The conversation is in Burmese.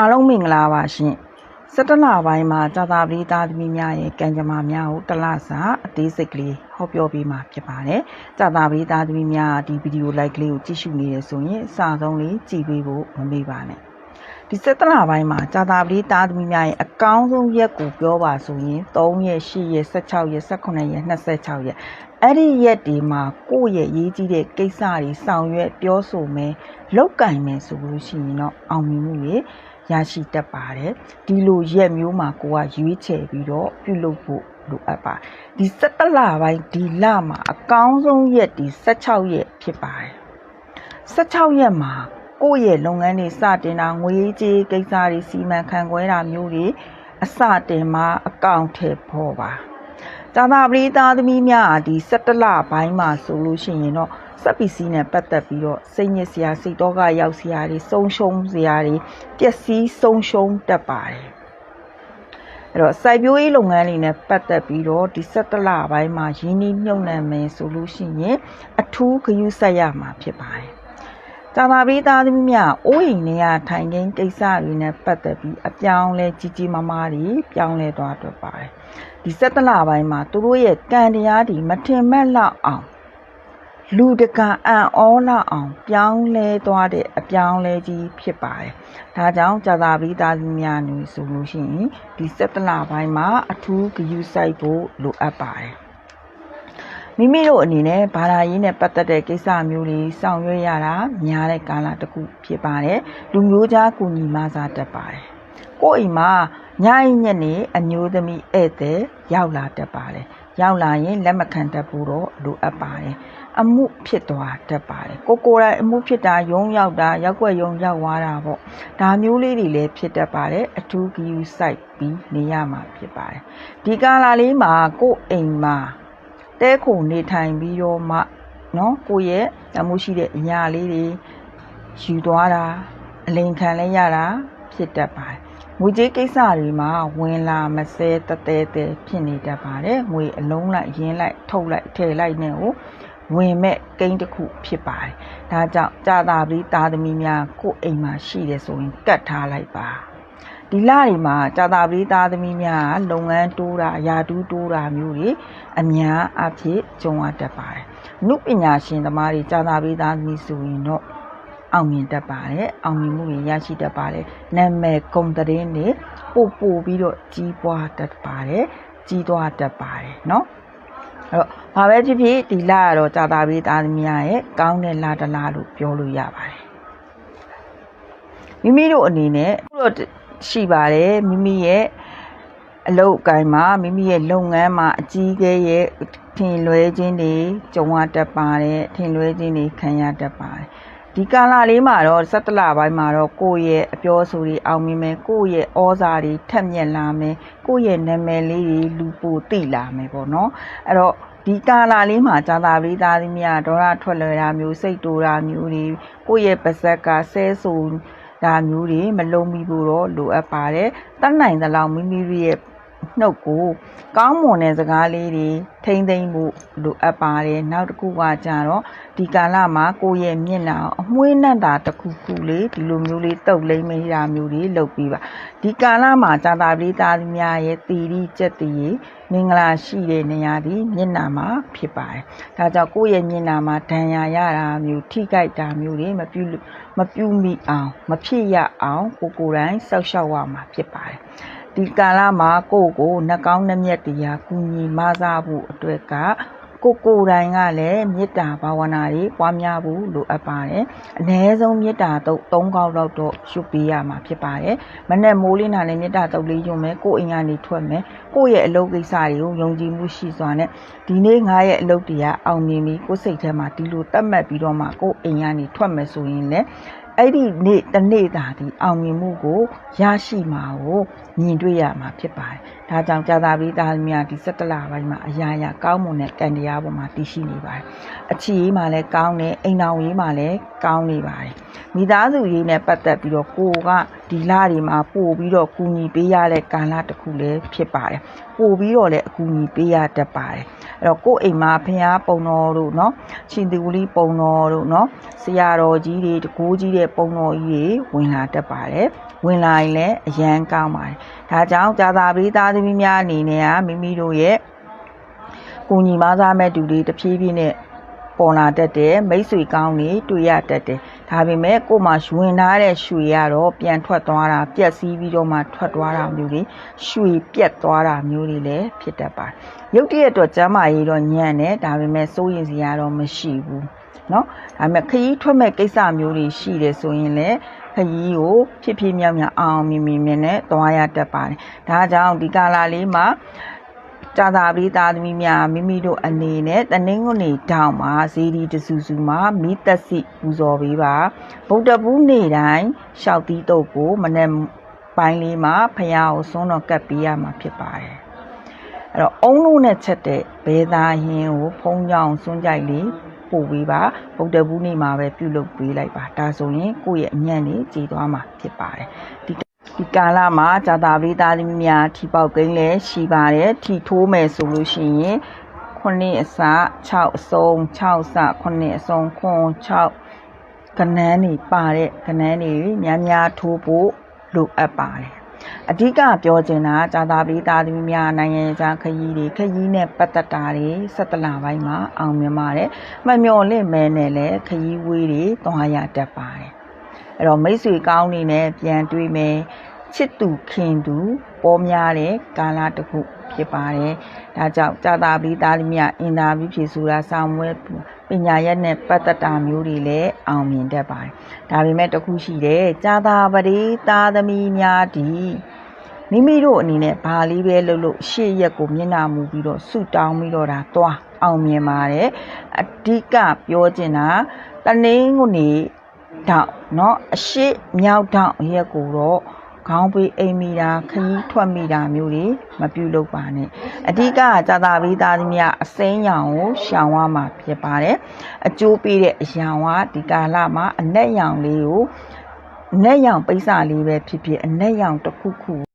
အားလုံးမင်္ဂလာပါရှင်17လပိုင်းမှာကြာသာပတိသားသမီးများရဲ့ကံကြမ္မာများကိုတစ်လစာအသေးစိတ်ကလေးဟောပြောပေးမှာဖြစ်ပါတယ်ကြာသာပတိသားသမီးများဒီဗီဒီယိုလိုက်ကလေးကိုကြည့်ရှုနေရဆိုရင်အစာဆုံးလေးကြည့်ပေးဖို့မမေ့ပါနဲ့ဒီ17လပိုင်းမှာကြာသာပတိသားသမီးများရဲ့အကောင်းဆုံးရက်ကိုပြောပါဆိုရင်3ရက်8ရက်16ရက်18ရက်26ရက်အဲ့ဒီရက်ဒီမှာကိုယ့်ရဲ့ရေးကြီးတဲ့ကိစ္စတွေဆောင်ရွက်ပြောဆိုမယ်လောက်ကင်မယ်ဆိုလို့ရှိရင်တော့အောင်မြင်မှုတွေ ရရှိတတ်ပါတယ်ဒီလိုရက်မျိုးမှာကိုကရွေးချယ်ပြီးတော့ပြုလုပ်ဖို့လိုအပ်ပါဒီ17လပိုင်းဒီလမှာအကောင်းဆုံးရက်ဒီ16ရက်ဖြစ်ပါတယ်16ရက်မှာကိုယ့်ရဲ့လုပ်ငန်းတွေစတင်တာငွေကြေးကိစ္စတွေစီမံခန့်ခွဲတာမျိုးတွေအစတင်မှာအကောင့်ထဲပေါ်ပါသာသာပရိသတ်သမီးများဒီ17လပိုင်းမှာဆိုလို့ရှိရင်တော့ စက်ပစ္စည်းနဲ့ပတ်သက်ပြီးတော့စိတ်ညစ်စရာစိတ်တော့ကရောက်စရာတွေဆုံးရှုံးစရာတွေပျက်စီးဆုံးရှုံးတတ်ပါတယ်အဲ့တော့စိုက်ပျိုးရေးလုပ်ငန်းတွေနဲ့ပတ်သက်ပြီးတော့ဒီ17လပိုင်းမှာရင်းနှီးမြှုပ်နှံမယ်ဆိုလို့ရှိရင်အထူးဂရုစိုက်ရမှာဖြစ်ပါတယ်သာသာပရိသတ်သမီးများအိုးအိမ်တွေကထိုင်ခင်းကိစ္စတွေနဲ့ပတ်သက်ပြီးအပြောင်းလဲကြီးကြီးမားမားတွေပြောင်းလဲသွားတတ်ပါတယ်ဒီ17လပိုင်းမှာသူတို့ရဲ့ကံတရားတွေမထင်မှတ်လောက်အောင် လူတကအံ့ဩလောက်အောင်ပြောင်းလဲသွားတဲ့အပြောင်းလဲကြီးဖြစ်ပါတယ်။ဒါကြောင့်ကြာသာပရိသတ်များနေဆိုလို့ရှိရင်ဒီ17လပိုင်းမှာအထူးဂရုစိုက်ဖို့လိုအပ်ပါတယ်။မိမိတို့အနေနဲ့ဘာသာရေးနဲ့ပတ်သက်တဲ့ကိစ္စမျိုးတွေဆောင်ရွက်ရတာများတဲ့ကာလတစ်ခုဖြစ်ပါတယ်။လူမျိုးခြားကူညီမစားတတ်ပါတယ်။ကိုယ့်အိမ်မှာညအိညက်နေအမျိုးသမီးဧည့်သည်ရောက်လာတတ်ပါတယ်။ ရောက်လာရင်လက်မခံတတ်ဘူးတော့လိုအပ်ပါတယ်အမှုဖြစ်သွားတတ်ပါတယ်ကိုကိုယ်တိုင်အမှုဖြစ်တာယုံရောက်တာရောက်ွက်ယုံရောက်သွားတာပေါ့ဒါမျိုးလေးတွေလည်းဖြစ်တတ်ပါတယ်အထူး GU site ပြီးနေရမှာဖြစ်ပါတယ်ဒီကာလလေးမှာကိုယ်အိမ်မှာတဲခုံနေထိုင်ပြီးတော့မှနော်ကိုယ့်ရဲ့အမှုရှိတဲ့အညာလေးတွေယူသွားတာအလိန်ခံလဲရတာဖြစ်တတ်ပါတယ် ငွေကြေးကိစ္စတွေမှာဝင်လာမစဲတတဲတဲဖြစ်နေတတ်ပါတယ်ငွေအလုံးလိုက်ရင်းလိုက်ထုတ်လိုက်ထည့်လိုက်နဲ့ကိုဝင်မဲ့ကိန်းတစ်ခုဖြစ်ပါတယ်။ဒါကြောင့်ကြာသာပတိသားသမီးများကိုယ့်အိမ်မှာရှိတယ်ဆိုရင်ကတ်ထားလိုက်ပါ။ဒီလတွေမှာကြာသာပတိသားသမီးများလုပ်ငန်းတိုးတာယာတူးတိုးတာမျိုးတွေအများအပြည့်ကြုံရတတ်ပါတယ်။နုပညာရှင်သမားတွေကြာသာပတိသားသမီးဆိုရင်တော့ အောင်မြင်တတ်ပါတယ်အောင်မြင်မှုတွေရရှိတတ်ပါတယ်နာမည်ဂုဏ်သတင်းတွေပို့ပို့ပြီးတော့ကြီးပွားတတ်ပါတယ်ကြီးသွားတတ်ပါတယ်เนาะအဲ့တော့ဘာပဲဖြစ်ဖြစ်ဒီလကတော့ကြာတာပြီးသားသမီးရဲ့ကောင်းတဲ့လတစ်လလို့ပြောလို့ရပါတယ်မိမိတို့အနေနဲ့အခုတော့ရှိပါတယ်မိမိရဲ့အလုပ်အကိုင်မှာမိမိရဲ့လုပ်ငန်းမှာအကြီးအကဲရဲ့ထင်လွဲခြင်းတွေကြုံရတတ်ပါတယ်ထင်လွဲခြင်းတွေခံရတတ်ပါတယ် ဒီကာလလေးမှာတော့17လပိုင်းမှာတော့ကိုယ့်ရဲ့အပြောဆိုတွေအောင်မြင်မယ်ကိုယ့်ရဲ့ဩဇာတွေထက်မြက်လာမယ်ကိုယ့်ရဲ့နာမည်လေးတွေလူပိုသိလာမယ်ပေါ့နော်အဲ့တော့ဒီကာလာလေးမှာဇာတာပရိသားသမီးကဒေါရထွက်လွယ်တာမျိုးစိတ်တူတာမျိုးတွေကိုယ့်ရဲ့ပါဇက်ကဆဲဆူတာမျိုးတွေမလုံးမိဖို့တော့လိုအပ်ပါတယ်တတ်နိုင်သလောက်မိမိရဲ့ နှုတ်ကို ကောင်းမွန်တဲ့စကားလေးတွေထိမ့်သိမ့်ဖို့လိုအပ်ပါတယ်နောက်တစ်ခုကကြတော့ဒီကာလမှာကိုယ့်ရဲ့မျက်နှာအမွှေးနှံ့တာတစ်ခုခုလေးဒီလိုမျိုးလေးတုပ်လိမ့်မရမျိုးတွေလုပ်ပြီးပါဒီကာလမှာဇာတာပရိသတ်များရဲ့တီရီကြက်တီမင်္ဂလာရှိတဲ့နေရာဒီမျက်နှာမှာဖြစ်ပါတယ်ဒါကြောင့်ကိုယ့်ရဲ့မျက်နှာမှာဒဏ်ရာရတာမျိုးထိကြိုက်တာမျိုးတွေမပြုမပြုမိအောင်မဖြစ်ရအောင်ကိုကိုယ်တိုင်စောက်ရှောက်ရမှာဖြစ်ပါတယ် ဒီကာလမှာကိုယ့်ကိုနှကောင်းနှမျက်တရားကူညီမစားဖို့အတွက်ကကိုကိုယ်တိုင်ကလည်းမေတ္တာဘာဝနာတွေပွားများဖို့လိုအပ်ပါတယ်။အ ਨੇ ဆုံးမေတ္တာတုတ်၃ခေါက်လောက်တော့ရှုပ်ပေးရမှာဖြစ်ပါတယ်။မနဲ့မိုးလင်းတာနဲ့မေတ္တာတုတ်လေးညွှန်မယ်ကိုယ်အိမ်ကနေထွက်မယ်။ကိုယ့်ရဲ့အလုပ်ကိစ္စတွေကိုယုံကြည်မှုရှိစွာနဲ့ဒီနေ့ငါရဲ့အလုပ်တရားအောင်မြင်ပြီကိုယ်စိတ်ထဲမှာဒီလိုတတ်မှတ်ပြီးတော့မှကိုယ်အိမ်ကနေထွက်မယ်ဆိုရင်လည်း အဲ့ဒီနေ့တနေ့တာဒီအောင်မြင်မှုကိုရရှိမှာကိုမြင်တွေ့ရမှာဖြစ်ပါတယ်။ဒါကြောင့်ကြာသာပြီးသားများဒီ17လပိုင်းမှာအရာရာကောင်းမွန်တဲ့ကံတရားပေါ်မှာတည်ရှိနေပါတယ်။အချီရေးမှာလည်းကောင်းတယ်အိမ်တော်ရေးမှာလည်းကောင်းနေပါတယ်။မိသားစုရေးနဲ့ပတ်သက်ပြီးတော့ကိုက ဒီလတွေမှာပို့ပြီးတော့ကူညီပေးရတဲ့ကာလတစ်ခုလည်းဖြစ်ပါတယ်။ပို့ပြီးတော့လည်းအကူအညီပေးရတတ်ပါတယ်။အဲ့တော့ကိုယ့်အိမ်မှာဖះပုံတော်တို့เนาะရှင်သူလေးပုံတော်တို့เนาะဆရာတော်ကြီးတွေတကိုးကြီးတဲ့ပုံတော်ကြီးတွေဝင်လာတတ်ပါတယ် ဝင်လာရင်လည်းအရန်ကောင်းပါတယ်ဒါကြောင့်ကြာသာပရိသားသမီးများအနေနဲ့ကမိမိတို့ရဲ့ကိုညီမသားမဲ့တူတွေတဖြည်းဖြည်းနဲ့ ပေါ်လာတတ်တယ်မိတ်ဆွေကောင်းတွေတွေ့ရတတ်တယ်ဒါပေမဲ့ကို့မှာရွင်ထားတဲ့ရွှေကတော့ပြန်ထွက်သွားတာပြက်စီးပြီးတော့မှထွက်သွားတာမျိုးတွေရွှေပြက်သွားတာမျိုးတွေလည်းဖြစ်တတ်ပါတယ်ရုပ်တရက်တော့ကျမ်းမာရေးတော့ညံ့တယ်ဒါပေမဲ့စိုးရင်စရာတော့မရှိဘူးเนาะဒါပေမဲ့ခရီးထွက်မဲ့ကိစ္စမျိုးတွေရှိတယ်ဆိုရင်လည်းခရီးကိုဖြစ်ဖြစ်မြောက်မြောက်အောင်အောင်မြင်မြင်မြင်နဲ့သွားရတတ်ပါတယ်ဒါကြောင့်ဒီကာလာလေးမှာ ကြာသာပရိသားသမီးများမိမိတို့အနေနဲ့တနင်္ဂနွေတောင်မှာဇေဒီတဆူဆူမှာမိသက်စီပူဇော်ပေးပါဗုဒ္ဓဘူးနေ့တိုင်းရှောက်သီးတုပ်ကိုမနေ့ပိုင်းလေးမှာဖះကိုစွန်းတော်ကပ်ပေးရမှာဖြစ်ပါတယ်အဲ့တော့အုံလုံးနဲ့ချက်တဲ့ဘဲသားဟင်းကိုဖုံးကြောင်စွန်းကြိုက်လေးပို့ပေးပါဗုဒ္ဓဘူးနေ့မှာပဲပြုလုပ်ပေးလိုက်ပါဒါဆိုရင်ကိုယ့်ရဲ့အညံ့လေးကြည်သွားမှာဖြစ်ပါတယ် ဒီဒီကာလမှာဇာတာပရိသတ်သမီးများထီပေါက်ကိန်းလည်းရှိပါတယ်ထီထိုးမယ်ဆိုလို့ရှိရင်ခုနှစ်အစ6အစုံ6စခုနှစ်အစုံခွန်6ကနန်းနေပါတဲ့ကနန်းနေများများထိုးဖို့လိုအပ်ပါတယ်အဓိကပြောချင်တာဇာတာပရိသတ်သမီးများနိုင်ငံခြားခရီးတွေခရီးနဲ့ပတ်သက်တာတွေ17လပိုင်းမှာအောင်မြင်ပါတယ်မမျော်လင့်မဲနဲ့လည်းခရီးဝေးတွေသွားရတတ်ပါတယ်အဲ့တော့မိတ်ဆွေကောင်းနေနဲ့ပြန်တွေ့မယ် ချစ်သူခင်သူပေါ်များတဲ့ကာလတစ်ခုဖြစ်ပါတယ်ဒါကြောင့်ကြာတာပီသားသမီးအင်တာဗျူးဖြေဆိုတာစာမွဲပညာရက်နဲ့ပတ်သက်တာမျိုးတွေလည်းအောင်မြင်တတ်ပါတယ်ဒါပေမဲ့တစ်ခုရှိတယ်ကြာတာပရိသားသမီးများဒီမိမိတို့အနေနဲ့ဘာလေးပဲလုပ်လို့ရှေ့ရက်ကိုမျက်နှာမူပြီးတော့ဆူတောင်းပြီးတော့ဒါသွားအောင်မြင်ပါတယ်အဓိကပြောချင်တာတနင်္ဂနွေ တောက်เนาะအရှိမြောက်တောက်ရက်ကိုတော့ ခေါင်းပေးအိမ်မိတာခရီးထွက်မိတာမျိုးတွေမပြုလုပ်ပါနဲ့အဓိကကြာတာပီးသားသမီးအစိမ်းရောင်ကိုရှောင်ရမှာဖြစ်ပါတယ်အကျိုးပေးတဲ့အရောင်ကဒီကာလမှာအနက်ရောင်လေးကိုအနက်ရောင်ပိတ်စလေးပဲဖြစ်ဖြစ်အနက်ရောင်တစ်ခုခု